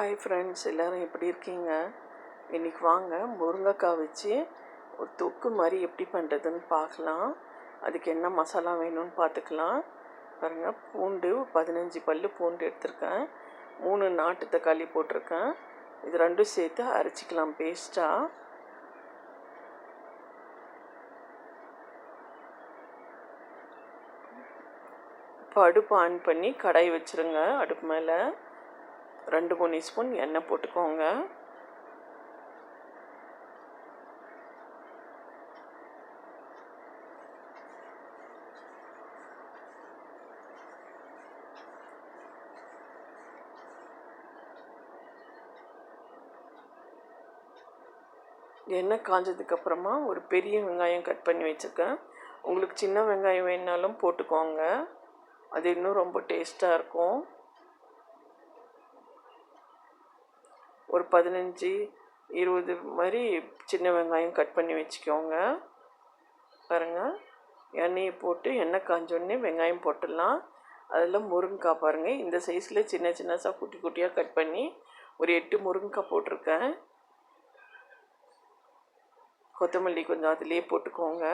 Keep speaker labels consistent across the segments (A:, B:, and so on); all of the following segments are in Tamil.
A: ஹாய் ஃப்ரெண்ட்ஸ் எல்லோரும் எப்படி இருக்கீங்க? இன்றைக்கி வாங்க முருங்கைக்காய் வச்சு ஒரு தொக்கு மாதிரி எப்படி பண்ணுறதுன்னு பார்க்கலாம். அதுக்கு என்ன மசாலா வேணும்னு பார்த்துக்கலாம். பாருங்கள் பூண்டு பதினஞ்சு பல் பூண்டு எடுத்திருக்கேன். மூணு நாட்டு தக்காளி போட்டிருக்கேன். இது ரெண்டும் சேர்த்து அரைச்சிக்கலாம் பேஸ்ட்டாக இப்போ அடுப்பு ஆன் பண்ணி கடாய் வச்சுருங்க அடுப்பு மேலே. ரெண்டு மூணு ஸ்பூன் எண்ணெய் போட்டுக்கோங்க. எண்ணெய் காஞ்சதுக்கப்புறமா ஒரு பெரிய வெங்காயம் கட் பண்ணி வச்சுருக்கேன். உங்களுக்கு சின்ன வெங்காயம் வேணாலும் போட்டுக்கோங்க. அது இன்னும் ரொம்ப டேஸ்ட்டாக இருக்கும். ஒரு பதினஞ்சு இருபது மாதிரி சின்ன வெங்காயம் கட் பண்ணி வச்சுக்கோங்க. பாருங்கள் எண்ணெயை போட்டு எண்ணெய் காஞ்சோடனே வெங்காயம் போட்டுடலாம். அதில் முருங்கைக்காய் பாருங்கள் இந்த சைஸில் சின்ன சின்னதாக குட்டி குட்டியாக கட் பண்ணி ஒரு எட்டு முருங்கைக்காய் போட்டிருக்கேன். கொத்தமல்லி கொஞ்சம் அதிலே போட்டுக்கோங்க.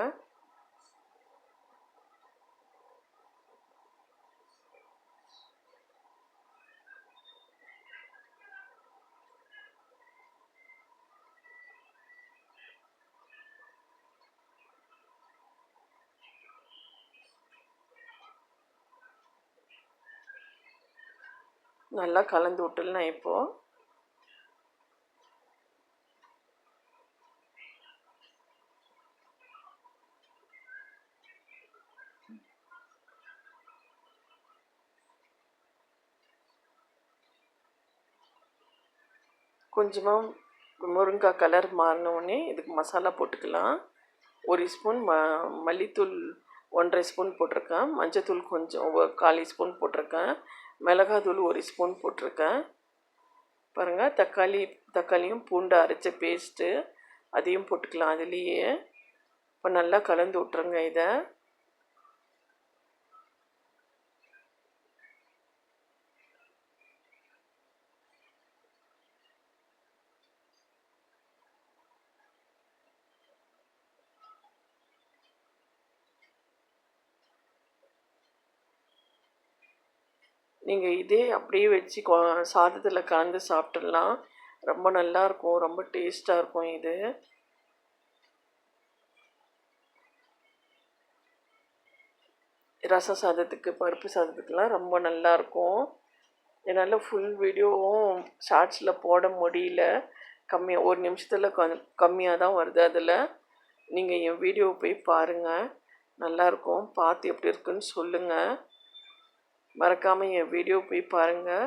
A: நல்லா கலந்து விட்டுலாம் இப்போது கொஞ்சமாக முருங்காய் கலர் மாறினோடனே இதுக்கு மசாலா போட்டுக்கலாம். ஒரு ஸ்பூன் ம மல்லித்தூள் ஒன்றரை ஸ்பூன் போட்டிருக்கேன். மஞ்சத்தூள் கொஞ்சம் கால் ஸ்பூன் போட்டிருக்கேன். மிளகாத்தூள் ஒரு ஸ்பூன் போட்டிருக்கேன். பாருங்கள் தக்காளி தக்காளியும் பூண்டு அரைச்ச பேஸ்ட்டு அதையும் போட்டுக்கலாம். அதுலேயே இப்போ நல்லா கலந்து விட்ருங்க இதை. நீங்கள் இதே அப்படியே வச்சு சாதத்தில் கலந்து சாப்பிட்டுடலாம் ரொம்ப நல்லாயிருக்கும் ரொம்ப டேஸ்ட்டாக இருக்கும் இது. ரச சாதத்துக்கு பருப்பு சாதத்துக்கெலாம் ரொம்ப நல்லாயிருக்கும் என்னால் ஃபுல் வீடியோவும் ஷார்ட்ஸில் போட முடியல. கம்மியாக ஒரு நிமிஷத்தில் கம்மியாக தான் வருது அதில். நீங்கள் என் வீடியோவை போய் பாருங்கள் நல்லாயிருக்கும் பார்த்து எப்படி இருக்குன்னு சொல்லுங்கள் மறக்காமல் என் வீடியோ போய் பாருங்கள்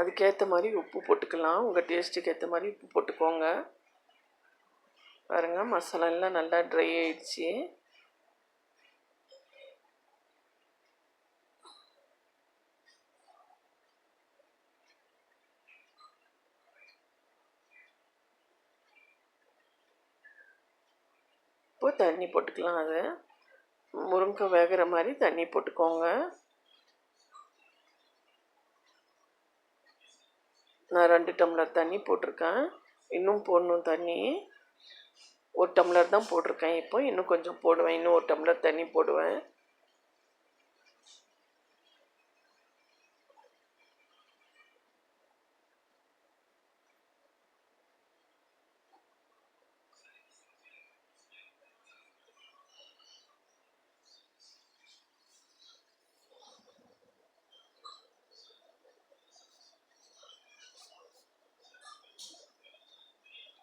A: அதுக்கேற்ற மாதிரி உப்பு போட்டுக்கலாம். உங்கள் டேஸ்ட்டுக்கு ஏற்ற மாதிரி உப்பு போட்டுக்கோங்க. பாருங்கள் மசாலாலாம் நல்லா ட்ரை ஆயிடுச்சு. தண்ணி போட்டுக்கலாம் அதை. முருங்கை வேகிற மாதிரி தண்ணி போட்டுக்கோங்க. நான் ரெண்டு டம்ளர் தண்ணி போட்டிருக்கேன். இன்னும் போடணும் தண்ணி. ஒரு டம்ளர் தான் போட்டிருக்கேன் இப்போ. இன்னும் கொஞ்சம் போடுவேன். இன்னும் ஒரு டம்ளர் தண்ணி போடுவேன்.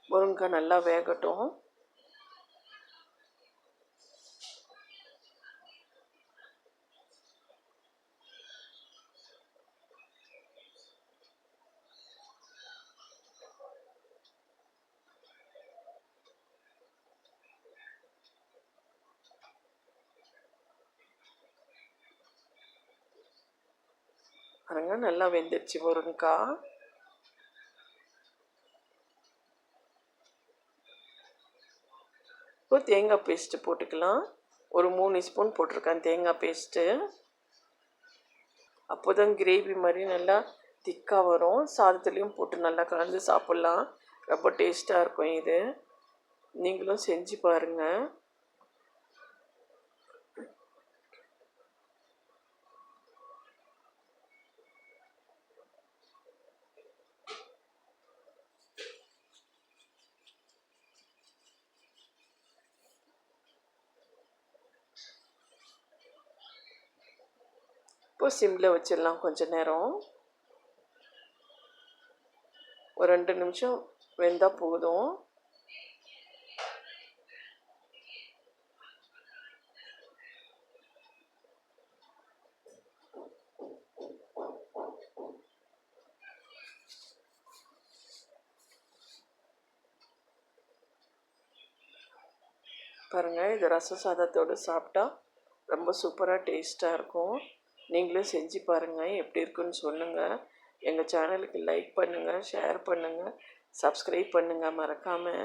A: முருங்கைக்காய் நல்லா வேகட்டும். பாருங்க நல்லா வெந்துருச்சு முருங்கைக்காய் தேங்காய் பேஸ்ட்டு போட்டுக்கலாம். ஒரு மூணு ஸ்பூன் போட்டிருக்கேன் தேங்காய் பேஸ்ட்டு. அப்போ தான் கிரேவி மாதிரி நல்லா திக்காக வரும். சாதத்துலேயும் போட்டு நல்லா கலந்து சாப்பிட்லாம். ரொம்ப டேஸ்ட்டாக இருக்கும் இது. நீங்களும் செஞ்சு பாருங்கள் இப்போ சிம்மில் வச்சிடலாம் கொஞ்ச நேரம். ஒரு ரெண்டு நிமிஷம் வெந்தால் போதும். பாருங்கள் இது ரச சாதத்தோடு சாப்பிட்டா ரொம்ப சூப்பராக டேஸ்ட்டாக இருக்கும். நீங்களும் செஞ்சு பாருங்கள் எப்படி இருக்குன்னு சொல்லுங்கள் எங்கள் சேனலுக்கு லைக் பண்ணுங்கள் ஷேர் பண்ணுங்கள் சப்ஸ்கிரைப் பண்ணுங்கள் மறக்காமல்